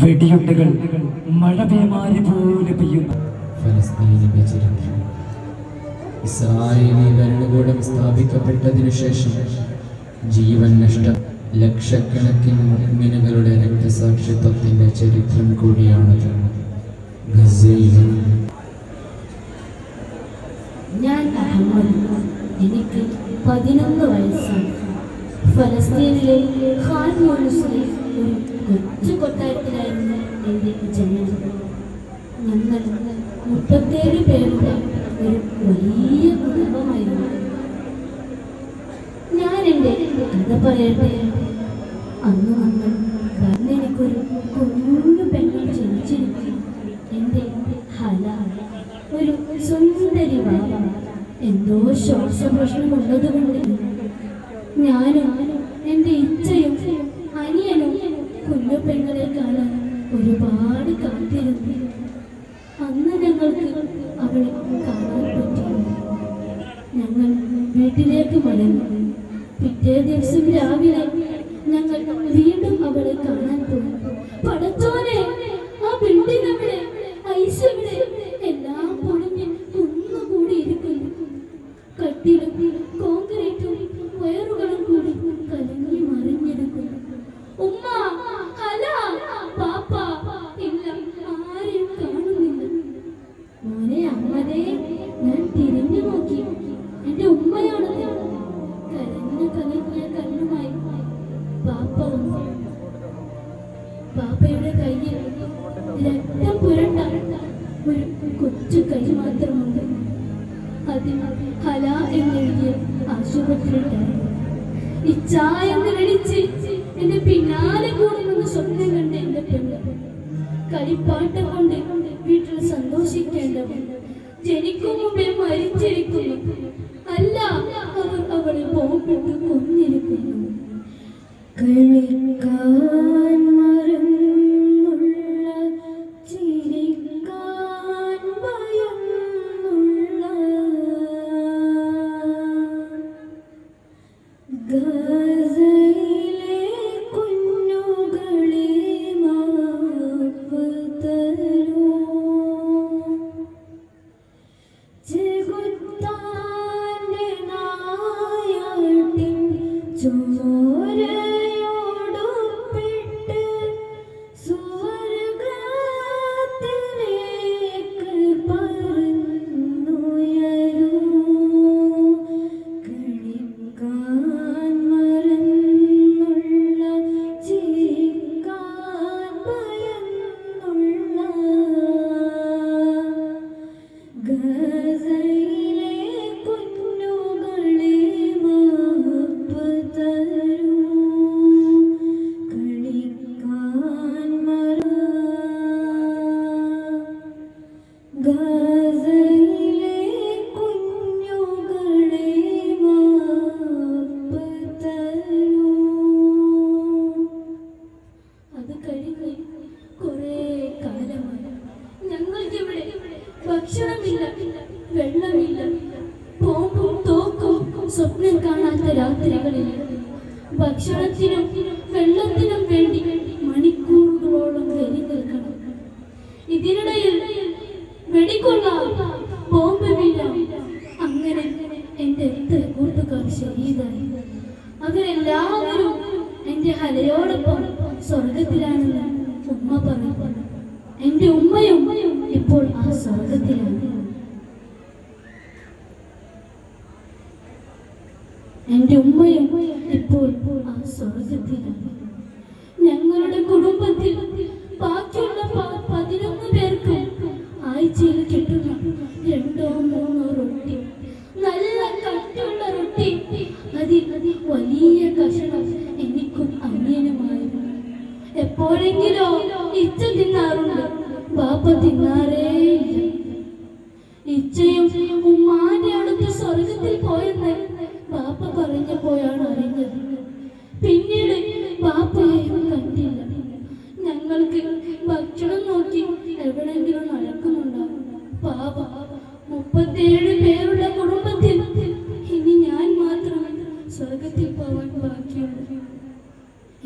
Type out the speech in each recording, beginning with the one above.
വെടിയുണ്ടകൾ മഴ പേമാരി പോലെ പെയ്യുന്നു. ഇസ്രായേലി ഭരണകൂടം സ്ഥാപിക്കപ്പെട്ടതിനു ശേഷം ജീവൻ നഷ്ടം. ലക്ഷക്കണക്കിന് മുഹമ്മിനുകളുടെ രക്തസാക്ഷിത്വത്തിന്റെ ചരിത്രം കൂടിയാണ് ഗസയിലും ഞാൻ അഹമ്മദ് എനിക്ക് പതിനൊന്ന് വയസ്സാണ്. ഫലസ്തീനിലെ ഖാൻ ഒരു കൊച്ചു കൊട്ടാരത്തിലായിരുന്നു എന്റെ ജനനം ഞങ്ങൾ മുപ്പത്തേഴ് പേരുടെ ഒരു വലിയ കുടുംബമായിരുന്നു ഞാൻ എന്റെ കഥ പറയട്ടെ അന്ന് നമ്മൾ എനിക്കൊരു കുഞ്ഞു പെങ്ങൾ ജനിച്ചിരിക്കും എന്റെ ഹല ഒരു സുന്ദരി ബാബ എന്തോ ശ്വാസപ്രശ്നം ഉള്ളതുകൊണ്ട് ഞാനും അവളെ കാണാൻ പറ്റിയില്ല ഞങ്ങൾ വീട്ടിലേക്ക് മടങ്ങി. പിറ്റേ ദിവസം രാവിലെ ഞങ്ങൾ വീണ്ടും അവളെ കാണാൻ പോയി. പടച്ചോനെ ആ ബിൽഡിംഗ് അവിടെ ഐസ് അവിടെ അതിൽ ഹല എന്നെഴുതിയ ആശുപത്രിയിലാണ് ഇച്ഛ എന്ന് വിളിച്ച് എന്റെ പിന്നാലെ കൂടി നിന്ന് സ്വപ്നം കണ്ട എന്റെ പെണ്ണ് കളിപ്പാട്ട കൊണ്ട് വീട്ടിൽ സന്തോഷിക്കേണ്ടവർ ജനിക്കും മുമ്പേ മരിച്ചിരിക്കുന്നു. അല്ല അവർ അവളെ ബോംബിട്ട് കൊന്നിരിക്കുന്നു. സ്വപ്നം കാണാത്ത രാത്രികളിൽ ഭക്ഷണത്തിനും വെള്ളത്തിനും വേണ്ടി മണിക്കൂറുകളോളം കരി നിൽക്കണം. ഇതിനിടയിൽ വെടിക്കൊള്ളാം ബോംബ് വീഴാം. അങ്ങനെ എന്റെ എത്ര കൂട്ടുകാർ ശരീരമായി. അവരെല്ലാവരും എന്റെ ഹലയോടൊപ്പം സ്വർഗത്തിലാണെന്ന് ഉമ്മ പറഞ്ഞു. എന്റെ ഉമ്മയും ഇപ്പോൾ ആ സ്വർഗത്തിലാണ് എന്റെ ഉമ്മയും ഇപ്പോൾ ആ സ്വർഗത്തിലാണ് ഞങ്ങളുടെ കുടുംബത്തിൽ ബാക്കിയുള്ള പതിനൊന്ന് പേർക്ക് ആഴ്ചയിൽ കിട്ടുന്ന രണ്ടോ മൂന്നോ അറിഞ്ഞത് പിന്നീട് ബാപ്പയെയും കണ്ടില്ല. ഞങ്ങൾക്ക് ഭക്ഷണം നോക്കി എവിടെങ്കിലും നടക്കുന്നുണ്ടാവും പാപ മുപ്പത്തേഴ് പേരുടെ കുടുംബത്തിൽ ഇനി ഞാൻ മാത്രം സ്വർഗത്തിൽ പോവാൻ ബാക്കിയുള്ളൂ.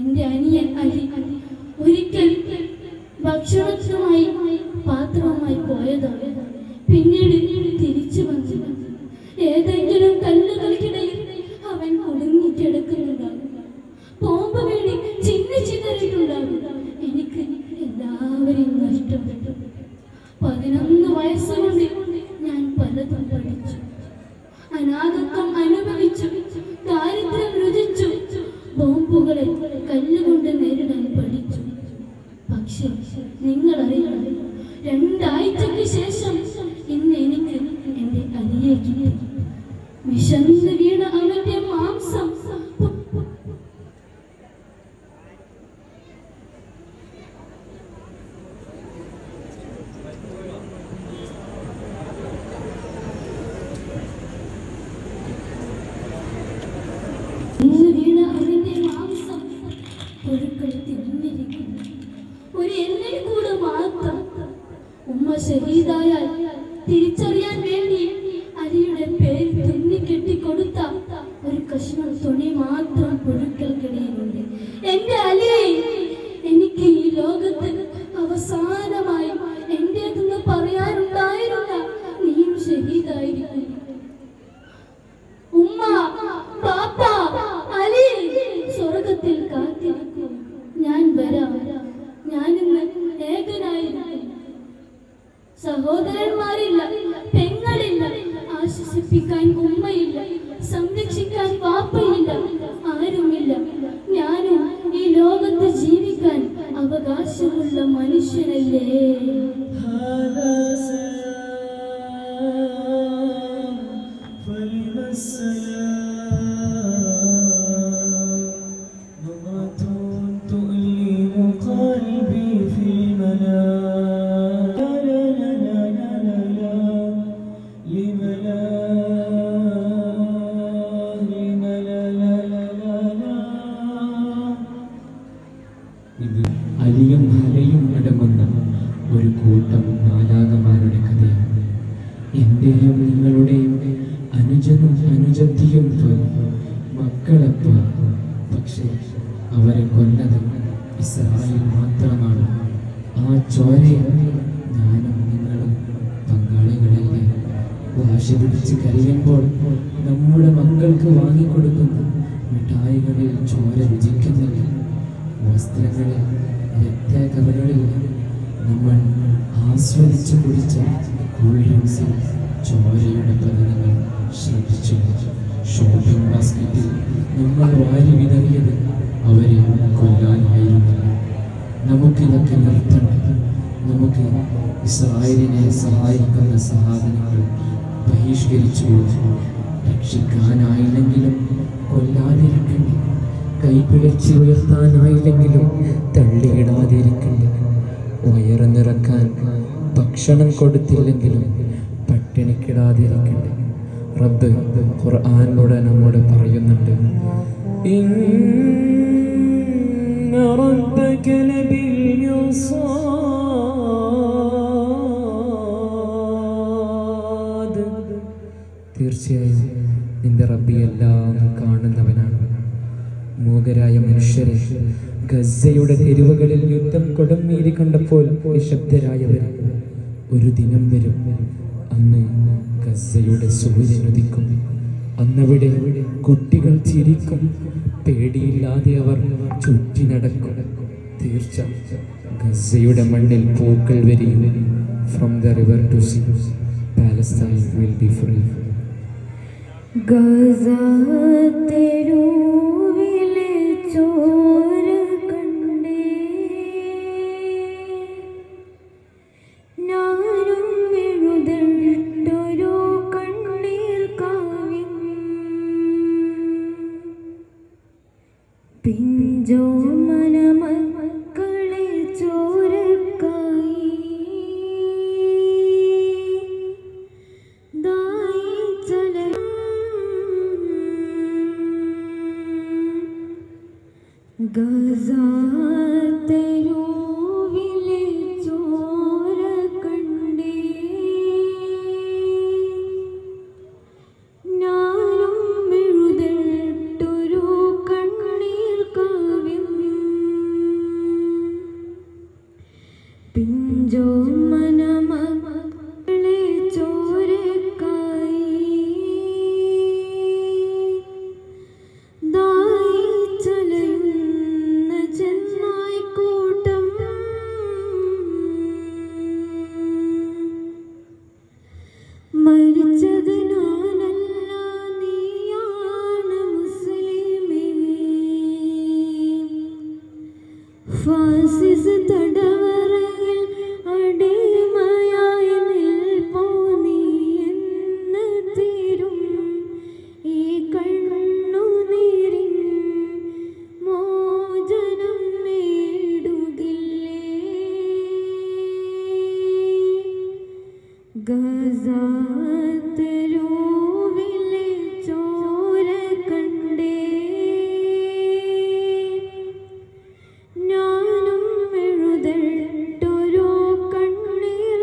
എന്റെ അനിയൻ അലി ഒരിക്കൽ ഭക്ഷണത്തിനുമായി പാത്രവുമായി പോയതാണ്. പിന്നീട് തിരിച്ചു വന്നു. ഏതെങ്കിലും കല്ലുകൾക്കിടയിൽ to me. community വാശി പിടിച്ച് കരയുമ്പോൾ നമ്മുടെ മക്കൾക്ക് വാങ്ങിക്കൊടുക്കുന്ന മിഠായികളിൽ ചോര രുചിക്കുന്നില്ല. വസ്ത്രങ്ങളിൽ രക്തകവകളിൽ നമ്മൾ ആസ്വദിച്ചു കുടിച്ച കൂൾ ചോരയുടെ പതനങ്ങൾ ശ്രദ്ധിച്ചു. ഷോപ്പിംഗ് ബാസ്ക്കറ്റിൽ നമ്മൾ വാരി വിതറിയത് അവരെ കൊല്ലാനായിരുന്നില്ല നമുക്കിതൊക്കെ നിർത്തണം. നമുക്ക് ഇസ്രായേലിനെ സഹായിക്കുന്ന സാധനങ്ങൾ ബഹിഷ്കരിച്ചു രക്ഷിക്കാനായില്ലെങ്കിലും കൊല്ലാതിരിക്കണ്ടേ. കൈപിടിച്ച് ഉയർത്താനായില്ലെങ്കിലും തള്ളിയിടാതിരിക്കണ്ടേ. വയറ് നിറക്കാൻ ഭക്ഷണം കൊടുത്തില്ലെങ്കിലും പട്ടിണിക്കിടാതിരിക്കണ്ടേ. റബ്ബ് ഖുർആാനിലൂടെ നമ്മോട് പറയുന്നുണ്ട്. ربك റബ്ബക തീർച്ചയായും നിന്റെ റബ്ബി എല്ലാം കാണുന്നവനാണ്. മൂകരായ മനുഷ്യരെ ഗസയുടെ തെരുവുകളിൽ യുദ്ധം കൊടുമീരി കണ്ടപ്പോൾ നിശബ്ദരായവർ ഒരു ദിനം വരും അന്ന് ഗസയുടെ സൂര്യൻ ഉദിക്കും. അന്നവിടെ കുട്ടികൾ ചിരിക്കും പേടിയില്ലാതെ അവർ ചുറ്റി നടക്കും. തീർച്ച ഗസയുടെ മണ്ണിൽ പൂക്കൾ വരിയും. From the river to sea Palestine will be free ഗസത്തെരുവിലെ ചോര കണ്ടേ. ഞാനും എഴുതട്ടൊരു കണ്ണീർ കാവ്യം പിഞ്ചോ ഗസാത്തെരുവിലെ ഗസാത്തരൂവിലെ ചോര കണ്ടേ. കണ്ണീർ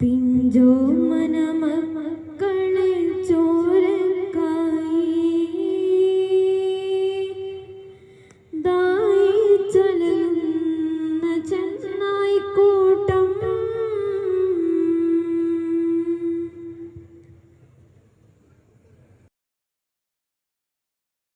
പിഞ്ചോ മന